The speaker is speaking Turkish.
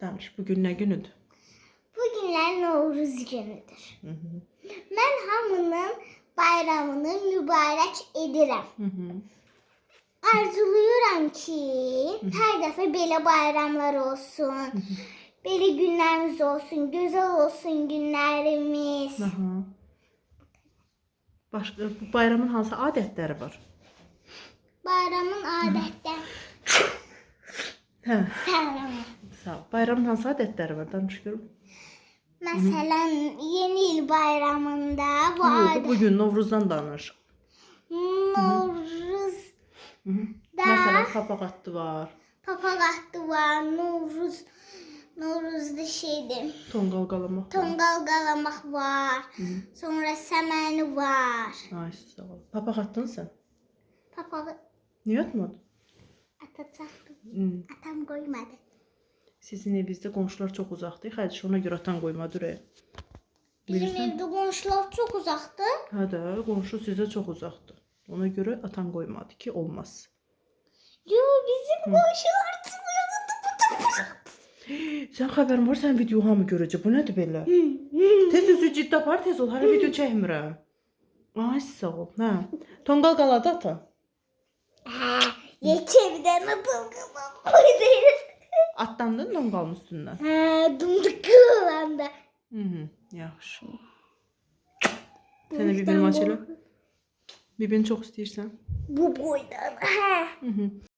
Danış, bugün nə günüdür? Bugünler Novruz günüdür. Hı hı. Ben hamının bayramını mübarek edirəm. Hı hı. Arzuluyorum ki her defa böyle bayramlar olsun. Böyle günlerimiz olsun, güzel olsun günlerimiz. Aha. Başqa bu bayramın hansı adətləri var? Bayramın adetten Hə, selamı. sağ. Bayramın hansı adətləri var? Danış görüm. Mesela yeni yıl bayramında bu Yox, adet bugün Novruzdan danış. Novruz. Da. Məsələn, papaq atdı var, papagattı var, Novruz Novruz'da şeydi. tonqal qalamaq var. Tongal galamak var. Sonra semeni var. Ay, sağ ol. Papaq atdın sən? Papağı Niyə atmadın? atacaktım. Hı. Atam koymadı. Sizin evinizdə qonşular çox uzaqdır. Xədiş ona görə atan qoymadı oraya. Bizim Bilirsən? evde komşular çok uzaktı. Hə də, qonşu sizə çox uzaqdır. Ona görə atan qoymadı ki, olmaz. Yo bizim komşular çıkıyor. Sən xəbərin var, sən video hamı görəcək. Bu nədir belə? Tez özü ciddi apar, tez ol. Hələ video çəkmirəm. Ay, sağ ol. Hə. Tonqal qaladı ata. Ha, Yeçevden atıl kafam koyduydu. Atlandın tonqalın üstündən. Ha, dumduk kıvanda. Mhm, yaxşı. Sənə bir bilmaç elə. Bibini çox istəyirsən? Bu boydan. Ha. Mhm.